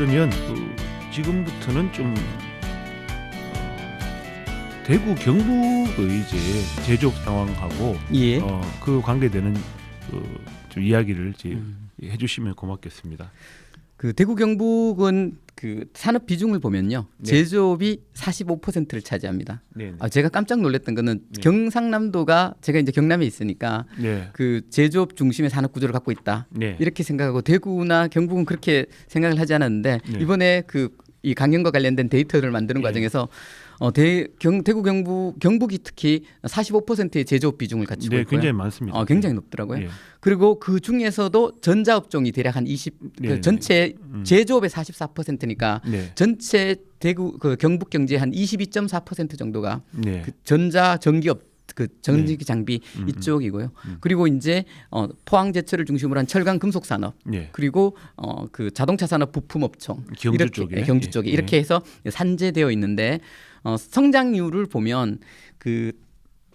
그러면 그 지금부터는 좀 어, 대구 경북의 이제 제조업 상황하고 예. 어, 그 관계되는 그, 좀 이야기를 이제 음. 해주시면 고맙겠습니다. 그 대구 경북은 그 산업 비중을 보면요. 네. 제조업이 45%를 차지합니다. 네, 아, 제가 깜짝 놀랐던 거는 네. 경상남도가 제가 이제 경남에 있으니까 네, 그 제조업 중심의 산업 구조를 갖고 있다. 네, 이렇게 생각하고 대구나 경북은 그렇게 생각을 하지 않았는데 네. 이번에 그 이 강연과 관련된 데이터를 만드는 네. 과정에서 어, 대, 경, 대구 경북 경북이 특히 45%의 제조업 비중을 갖추고 네, 있고요. 굉장히 많습니다. 어, 굉장히 높더라고요. 예. 그리고 그 중에서도 전자업종이 대략 한 20, 네, 그 전체 음. 제조업의 44%니까 네, 전체 대구 그 경북 경제 한 22.4% 정도가 네, 그 전자 전기업 그 전기 장비 음, 음. 이쪽이고요. 음. 그리고 이제 어 포항 제철을 중심으로 한 철강 금속 산업 네, 그리고 어 그 자동차 산업 부품 업종 경주 이렇게 쪽에 예, 경주 쪽에 예, 이렇게 해서 산재되어 있는데 어 성장률을 보면 그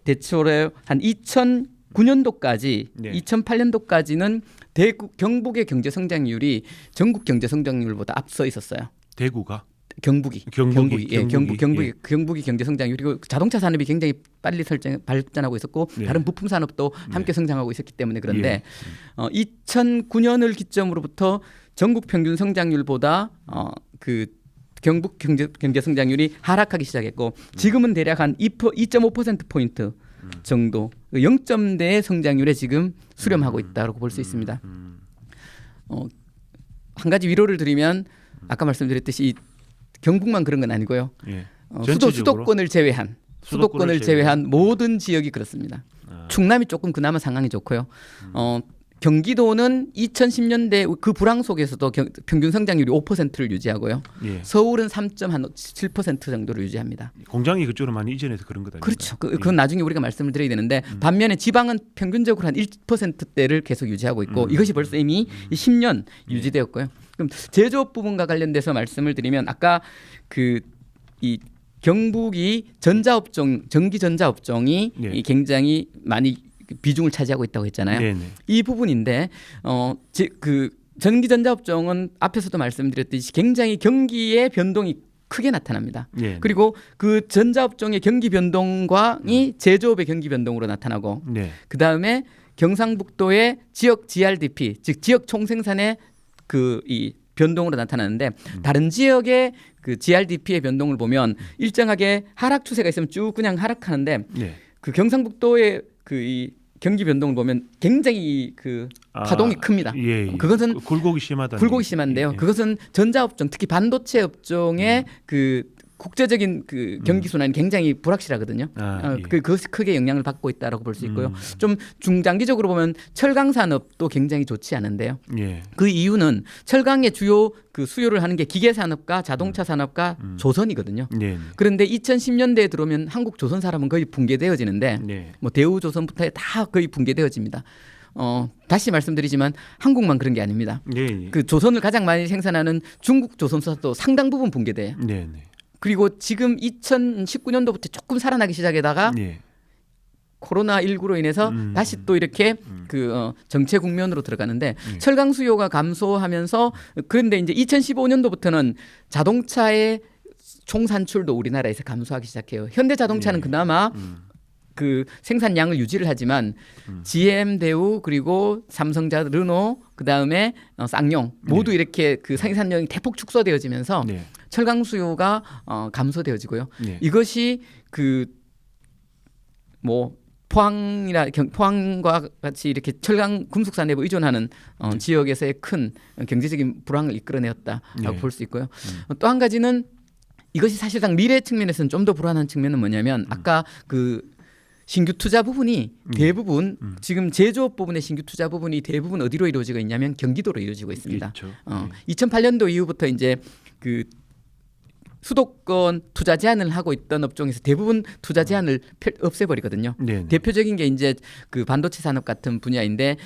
대체로 한 2009년도까지 네. 2008년도까지는 대구 경북의 경제 성장률이 전국 경제 성장률보다 앞서 있었어요. 대구가 경북이 경북이, 예, 경북 경북이, 경북이 예. 경북이 경제 성장률 그리고 자동차 산업이 굉장히 빨리 설정 발전하고 있었고 네. 다른 부품 산업도 함께 성장하고 있었기 때문에 그런데 예. 어, 2009년을 기점으로부터 전국 평균 성장률보다 어, 그 경북 경제 경제 성장률이 하락하기 시작했고 지금은 대략 한 2.5% 포인트 정도 0점대의 성장률에 지금 수렴하고 있다고 볼 수 있습니다. 음, 어, 한 가지 위로를 드리면 아까 말씀드렸듯이 이 경북만 그런 건 아니고요. 예. 어, 수도? 수도권을 제외한 수도권을 수도권을 제외한 모든 지역이 그렇습니다. 아, 충남이 조금 그나마 상황이 좋고요. 어, 경기도는 2010년대 그 불황 속에서도 경- 평균 성장률이 5%를 유지하고요. 예. 서울은 3.7% 정도를 유지합니다. 공장이 그쪽으로 많이 이전해서 그런 거다. 그렇죠. 그, 그건 나중에 우리가 말씀을 드려야 되는데 반면에 지방은 평균적으로 한 1%대를 계속 유지하고 있고 음. 이것이 벌써 이미 10년 유지되었고요. 그럼 제조업 부분과 관련돼서 말씀을 드리면 아까 그이 경북이 전자업종 전기 전자업종이 네. 이 굉장히 많이 비중을 차지하고 있다고 했잖아요. 네, 네. 이 부분인데 어그 전기 전자 업종은 앞에서도 말씀드렸듯이 굉장히 경기의 변동이 크게 나타납니다. 네. 그리고 그 전자업종의 경기 변동과이 제조업의 경기 변동으로 나타나고 네. 그 다음에 경상북도의 지역 GRDP 즉 지역 총생산의 그 이 변동으로 나타나는데 다른 지역의 그 GRDP의 변동을 보면 일정하게 하락 추세가 있으면 쭉 그냥 하락하는데 네. 그 경상북도의 그 이 경기 변동을 보면 굉장히 그 아, 파동이 큽니다. 예, 예. 그것은 굴- 굴곡이 심하다. 굴곡이 심한데요. 예. 그것은 전자 업종 특히 반도체 업종의 그 국제적인 그 경기 순환이 굉장히 불확실하거든요. 아, 어, 예. 그 그것이 크게 영향을 받고 있다라고 볼 수 있고요. 음. 좀 중장기적으로 보면 철강 산업도 굉장히 좋지 않은데요. 예. 그 이유는 철강의 주요 그 수요를 하는 게 기계 산업과 자동차 산업과 음. 조선이거든요. 네. 그런데 2010년대에 들어오면 한국 조선 산업은 거의 붕괴되어지는데 네. 뭐 대우 조선부터 다 거의 붕괴되어집니다. 어, 다시 말씀드리지만 한국만 그런 게 아닙니다. 네. 네. 그 조선을 가장 많이 생산하는 중국 조선사도 상당 부분 붕괴돼요. 네. 네. 그리고 지금 2019년도부터 조금 살아나기 시작에다가 네. 코로나 19로 인해서 음. 다시 또 이렇게 음. 그 어, 정체 국면으로 들어가는데 네. 철강 수요가 감소하면서 그런데 이제 2015년도부터는 자동차의 총 산출도 우리나라에서 감소하기 시작해요. 현대 자동차는 네. 그나마 음. 그 생산량을 유지를 하지만 음. GM 대우 그리고 삼성자 르노 그다음에 어, 쌍용 모두 이렇게 그 생산량이 대폭 축소되어지면서 네. 철강 수요가 어, 감소되어지고요. 네. 이것이 그 뭐 포항이나 경, 포항과 같이 이렇게 철강 금속 산업에 의존하는 어, 지역에서의 큰 경제적인 불황을 이끌어내었다라고 네. 볼수 있고요. 또한 가지는 이것이 사실상 미래 측면에서는 좀 더 불안한 측면은 뭐냐면 아까 그 신규 투자 부분이 대부분 음. 지금 제조업 부분의 신규 투자 부분이 대부분 어디로 이루어지고 있냐면 경기도로 이루어지고 있습니다. 그렇죠. 어, 2008년도 이후부터 이제 그 수도권 투자 제한을 하고 있던 업종에서 대부분 투자 제한을 펼- 없애버리거든요. 네. 네. 대표적인 게 이제 그 반도체 산업 같은 분야인데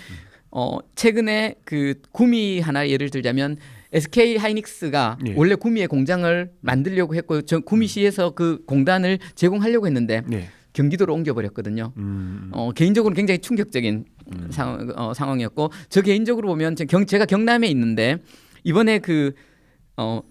어 최근에 그 구미 하나 예를 들자면 SK 하이닉스가 예. 원래 구미에 공장을 만들려고 했고 저 구미시에서 그 공단을 제공하려고 했는데 네. 경기도로 옮겨버렸거든요. 음. 어, 개인적으로 굉장히 충격적인 상황, 어, 상황이었고 저 개인적으로 보면 제 경, 제가 경남에 있는데 이번에 그 어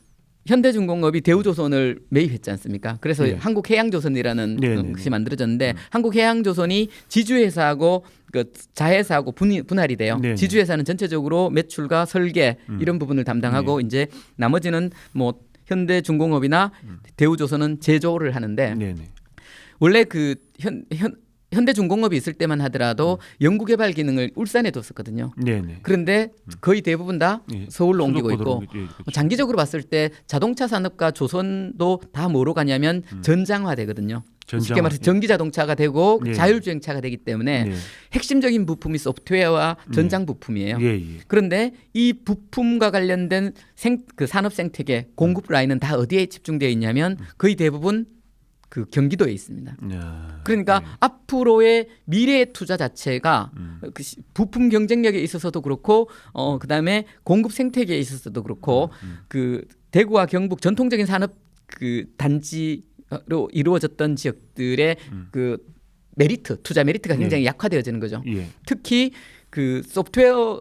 현대중공업이 대우조선을 매입했지 않습니까? 그래서 네. 한국해양조선이라는 네, 그 네, 것이 네. 만들어졌는데 한국해양조선이 지주회사하고 그 자회사하고 분, 분할이 돼요. 네, 네. 지주회사는 전체적으로 매출과 설계 음. 이런 부분을 담당하고 이제 나머지는 뭐 현대중공업이나 대우조선은 제조를 하는데 음. 원래 그 현 현 현대중공업이 있을 때만 하더라도 음. 연구개발 기능을 울산에 뒀었거든요. 네네. 그런데 거의 대부분 다 예. 서울로 옮기고 있고 옮기- 예, 그렇죠. 장기적으로 봤을 때 자동차 산업과 조선도 다 뭐로 가냐면 전장화되거든요. 쉽게 음. 전장화. 말해서 전기 자동차가 되고 예. 자율주행차가 되기 때문에 네. 핵심적인 부품이 소프트웨어와 전장 부품이에요. 예, 예. 그런데 이 부품과 관련된 생, 그 산업 생태계 공급 라인은 다 어디에 집중되어 있냐면 거의 대부분 그 경기도에 있습니다. 야, 그러니까 예. 앞으로의 미래의 투자 자체가 음. 그 시- 부품 경쟁력에 있어서도 그렇고 어 그다음에 공급 생태계에 있어서도 그렇고 음, 그 대구와 경북 전통적인 산업 그 단지로 이루어졌던 지역들의 음. 그 메리트 투자 메리트가 네. 굉장히 약화되어지는 거죠. 예. 특히 그 소프트웨어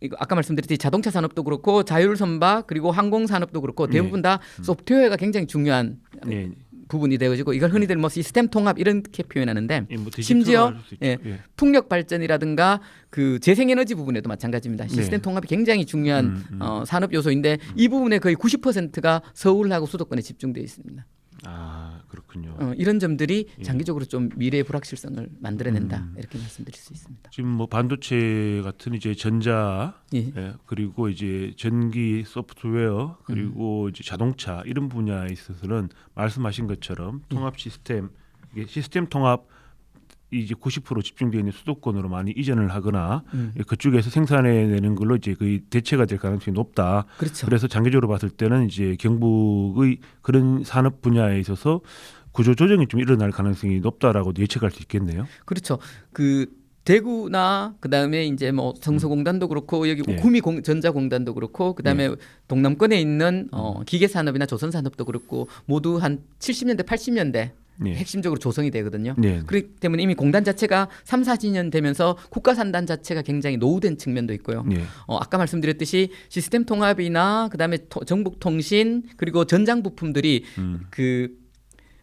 이거 아까 말씀드렸듯이 자동차 산업도 그렇고 자율 선박 그리고 항공 산업도 그렇고 대부분 다 소프트웨어가 굉장히 중요한 네. 부분이 되어지고 이걸 흔히들 뭐 시스템 통합 이렇게 표현하는데 예, 뭐 심지어. 예. 예. 풍력 발전이라든가 그 재생 에너지 부분에도 마찬가지입니다. 시스템 네. 통합이 굉장히 중요한 음, 음. 어, 산업 요소인데 이 부분의 거의 90%가 서울하고 수도권에 집중되어 있습니다. 아 그렇군요. 어, 이런 점들이 예. 장기적으로 좀 미래의 불확실성을 만들어낸다 음. 이렇게 말씀드릴 수 있습니다. 지금 뭐 반도체 같은 이제 전자 예. 예, 그리고 이제 전기 소프트웨어 그리고 이제 자동차 이런 분야에 있어서는 말씀하신 것처럼 통합 시스템 이게 시스템 통합 이제 90% 집중되어 있는 수도권으로 많이 이전을 하거나 음. 예, 그쪽에서 생산해내는 걸로 이제 거의 대체가 될 가능성이 높다. 그렇죠. 그래서 장기적으로 봤을 때는 이제 경북의 그런 산업 분야에 있어서 구조 조정이 좀 일어날 가능성이 높다라고 예측할 수 있겠네요. 그렇죠. 그 대구나 그다음에 이제 뭐 성서공단도 그렇고 여기 예. 구미 공, 전자공단도 그렇고 그다음에 동남권에 있는 어, 기계 산업이나 조선 산업도 그렇고 모두 한 70년대 80년대 네. 핵심적으로 조성이 되거든요. 네. 그렇기 때문에 이미 공단 자체가 3, 4년 되면서 국가 산단 자체가 굉장히 노후된 측면도 있고요. 네. 어, 아까 말씀드렸듯이 시스템 통합이나 그다음에 토, 정북 통신 그리고 전장 부품들이 음. 그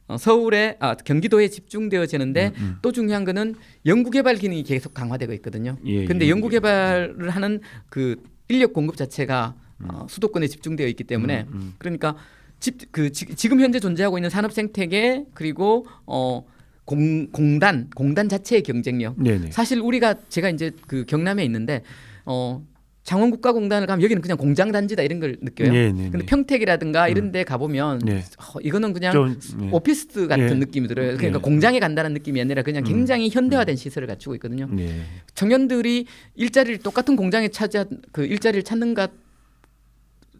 어, 서울에 아 경기도에 집중되어지는데 음, 음. 또 중요한 거는 연구 개발 기능이 계속 강화되고 있거든요. 예, 근데 예. 연구개발을 하는 그 인력 공급 자체가 어, 수도권에 집중되어 있기 때문에 음, 음. 그러니까 집, 그 지, 지금 현재 존재하고 있는 산업 생태계 그리고 어 공, 공단 공단 자체의 경쟁력 네네. 사실 우리가 제가 이제 그 경남에 있는데 어 창원국가공단을 가면 여기는 그냥 공장 단지다 이런 걸 느껴요. 네 네. 근데 평택이라든가 이런 데 가보면 네. 어, 이거는 그냥 좀, 네. 오피스 같은 예. 느낌이 들어요. 그러니까 예. 공장에 간다는 느낌이 아니라 그냥 음. 굉장히 현대화된 시설을 갖추고 있거든요. 네. 청년들이 일자리를 똑같은 공장에 차지한 그 일자리를 찾는가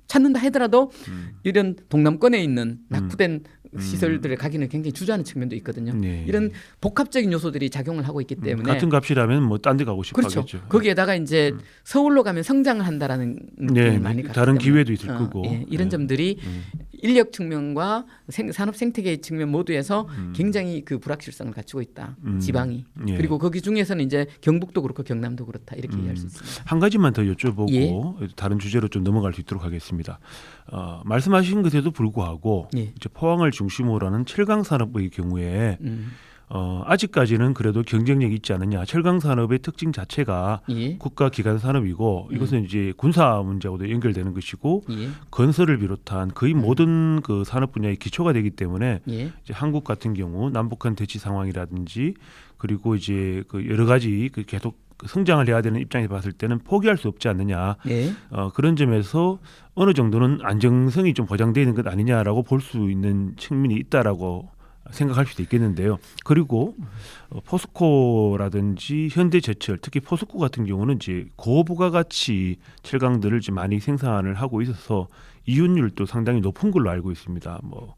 찾는다 하더라도 음. 이런 동남권에 있는 낙후된 시설들을 가기는 굉장히 주저하는 측면도 있거든요. 네. 이런 복합적인 요소들이 작용을 하고 있기 때문에 같은 값이라면 뭐 딴 데 가고 그렇죠. 싶어하겠죠. 거기에다가 이제 서울로 가면 성장을 한다라는 네, 많이 다른. 기회도 있을 어, 거고. 예, 이런 네. 점들이 음. 인력 측면과 생, 산업 생태계 측면 모두에서 음. 굉장히 그 불확실성을 갖추고 있다. 음. 지방이 예. 그리고 거기 중에서는 이제 경북도 그렇고 경남도 그렇다 이렇게 음. 이해할 수 있습니다. 한 가지만 더 여쭤보고 예. 다른 주제로 좀 넘어갈 수 있도록 하겠습니다. 어, 말씀하신 것에도 불구하고 예. 이제 포항을 중심으로 하는 철강 산업의 경우에 음. 어, 아직까지는 그래도 경쟁력이 있지 않느냐. 철강 산업의 특징 자체가 예. 국가 기관 산업이고 음. 이것은 이제 군사 문제하고도 연결되는 것이고 예. 건설을 비롯한 거의 음. 모든 그 산업 분야의 기초가 되기 때문에 예. 이제 한국 같은 경우 남북한 대치 상황이라든지 그리고 이제 그 여러 가지 그 계속 그 성장을 해야 되는 입장에서 봤을 때는 포기할 수 없지 않느냐 예. 어, 그런 점에서 어느 정도는 안정성이 좀 보장되어 있는 것 아니냐라고 볼 수 있는 측면이 있다라고 생각할 수도 있겠는데요. 그리고 어, 포스코라든지 현대제철 특히 포스코 같은 경우는 이제 고부가가치 철강들을 이제 많이 생산을 하고 있어서 이윤율도 상당히 높은 걸로 알고 있습니다. 뭐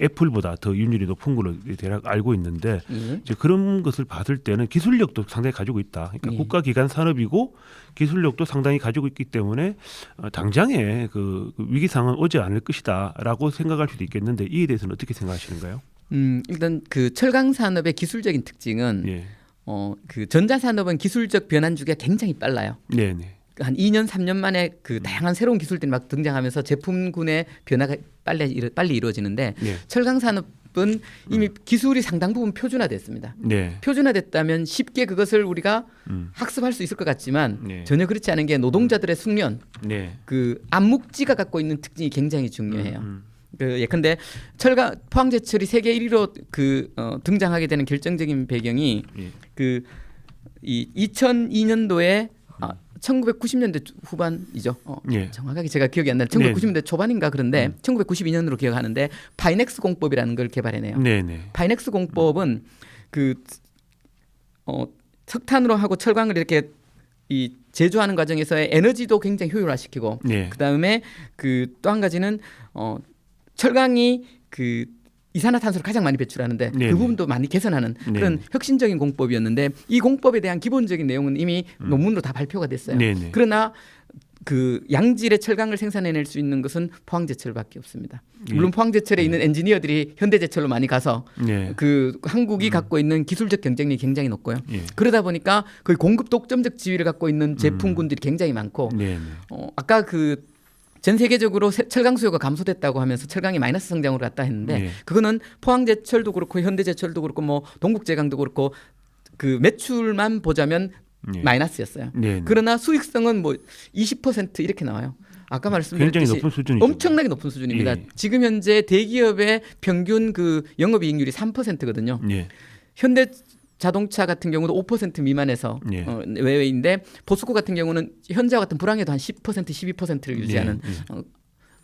애플보다 더 이윤율이 높은 걸로 대략 알고 있는데 예. 이제 그런 것을 봤을 때는 기술력도 상당히 가지고 있다. 그러니까 예. 국가기관 산업이고 기술력도 상당히 가지고 있기 때문에 어, 당장에 그, 그 위기 상황은 오지 않을 것이다라고 생각할 수도 있겠는데 이에 대해서는 어떻게 생각하시는가요? 음, 일단 그 철강 산업의 기술적인 특징은 예, 어, 그 전자 산업은 기술적 변환 주기가 굉장히 빨라요. 네, 네, 한 2년 3년 만에 그 다양한 새로운 기술들이 막 등장하면서 제품군의 변화가 빨리 이루, 빨리 이루어지는데 네. 철강 산업 은 이미 기술이 상당 부분 표준화됐습니다. 네. 표준화됐다면 쉽게 그것을 우리가 음. 학습할 수 있을 것 같지만 네. 전혀 그렇지 않은 게 노동자들의 숙련, 네. 그 암묵지가 갖고 있는 특징이 굉장히 중요해요. 음, 그 예컨대 철강 포항제철이 세계 1위로 그 어, 등장하게 되는 결정적인 배경이 예. 그이 2002년도에 아 1990년대 후반이죠. 어, 예. 정확하게 제가 기억이 안 나요. 네. 1990년대 초반인가 그런데 1992년으로 기억하는데 파이넥스 공법이라는 걸 개발해내요. 네, 네. 파이넥스 공법은 그 어, 석탄으로 하고 철강을 이렇게 이 제조하는 과정에서의 에너지도 굉장히 효율화시키고 네. 그다음에 그 또 한 가지는 어 철강이 그 이산화탄소를 가장 많이 배출하는데 네네. 그 부분도 많이 개선하는 그런 네네. 혁신적인 공법이었는데 이 공법에 대한 기본적인 내용은 이미 논문으로 다 발표가 됐어요. 음. 네네. 그러나 그 양질의 철강을 생산해낼 수 있는 것은 포항제철밖에 없습니다. 예. 물론 포항제철에 있는 엔지니어들이 현대제철로 많이 가서 네. 그 한국이 갖고 있는 기술적 경쟁력이 굉장히 높고요. 예. 그러다 보니까 거의 공급 독점적 지위를 갖고 있는 제품군들이 굉장히 많고 네, 네. 어, 아까 그 전 세계적으로 세- 철강 수요가 감소됐다고 하면서 철강이 마이너스 성장으로 갔다 했는데 네. 그거는 포항제철도 그렇고 현대제철도 그렇고 뭐 동국제강도 그렇고 그 매출만 보자면 네. 마이너스였어요. 네. 네. 그러나 수익성은 뭐 20% 이렇게 나와요. 아까 말씀드렸듯이. 엄청나게 높은 수준입니다. 예. 지금 현재 대기업의 평균 그 영업이익률이 3%거든요. 예. 현대 자동차 같은 경우도 5% 미만에서 예. 어, 외외인데 포스코 같은 경우는 현재와 같은 불황에도 한 10% 12%를 유지하는 네, 네. 어,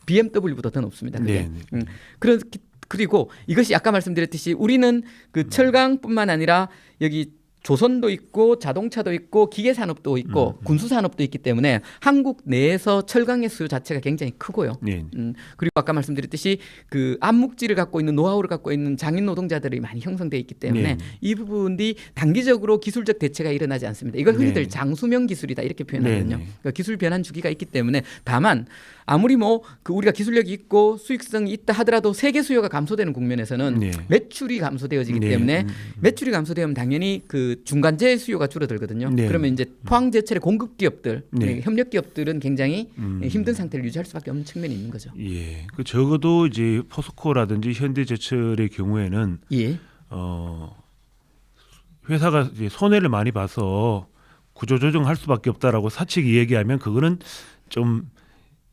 BMW보다 더 높습니다. 그게. 네, 네. 음, 그런 그리고 이것이 아까 말씀드렸듯이 우리는 그 철강뿐만 아니라 여기 조선도 있고 자동차도 있고 기계 산업도 있고 군수 산업도 있기 때문에 한국 내에서 철강의 수요 자체가 굉장히 크고요. 네. 음, 그리고 아까 말씀드렸듯이 그 암묵지를 갖고 있는 노하우를 갖고 있는 장인 노동자들이 많이 형성돼 있기 때문에 네. 이 부분이 단기적으로 기술적 대체가 일어나지 않습니다. 이걸 흔히들 네. 장수명 기술이다 이렇게 표현하거든요. 네, 네. 그러니까 기술 변환 주기가 있기 때문에 다만 아무리 뭐 그 우리가 기술력이 있고 수익성이 있다 하더라도 세계 수요가 감소되는 국면에서는 네. 매출이 감소되어지기 네. 때문에 음, 매출이 감소되면 당연히 그 중간재 수요가 줄어들거든요. 네. 그러면 이제 포항제철의 공급 기업들, 네. 협력 기업들은 굉장히 음. 힘든 상태를 유지할 수밖에 없는 측면이 있는 거죠. 예. 그 적어도 이제 포스코라든지 현대제철의 경우에는 예. 어 회사가 이제 손해를 많이 봐서 구조조정할 수밖에 없다라고 사측이 얘기하면 그거는 좀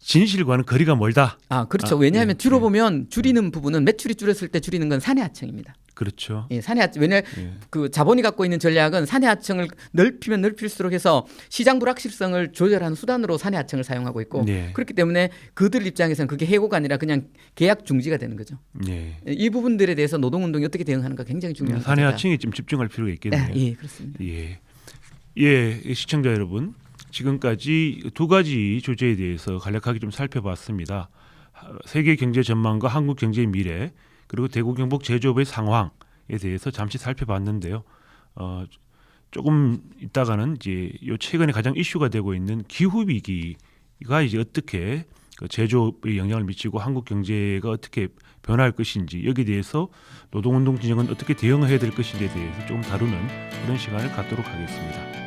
진실과는 거리가 멀다. 아 그렇죠. 아, 왜냐하면 예, 줄여 예. 보면 줄이는 부분은 매출이 줄였을 때 줄이는 건 사내하청입니다. 그렇죠. 예, 사내하청 왜냐 예. 그 자본이 갖고 있는 전략은 사내하청을 넓히면 넓힐수록 해서 시장 불확실성을 조절하는 수단으로 사내하청을 사용하고 있고 네. 그렇기 때문에 그들 입장에서는 그게 해고가 아니라 그냥 계약 중지가 되는 거죠. 네. 예, 이 부분들에 대해서 노동운동이 어떻게 대응하는가 굉장히 중요한 사내 하층에 좀 집중할 필요가 있겠네요. 예, 예, 그렇습니다. 예. 예, 시청자 여러분. 지금까지 두 가지 주제에 대해서 간략하게 좀 살펴봤습니다. 하- 세계 경제 전망과 한국 경제의 미래, 그리고 대구 경북 제조업의 상황에 대해서 잠시 살펴봤는데요. 어, 조금 있다가는 이제 요 최근에 가장 이슈가 되고 있는 기후 위기가 이제 어떻게 그 제조업에 영향을 미치고 한국 경제가 어떻게 변할 것인지 여기에 대해서 노동운동 진영은 어떻게 대응해야 될 것인지에 대해서 좀 다루는 그런 시간을 갖도록 하겠습니다.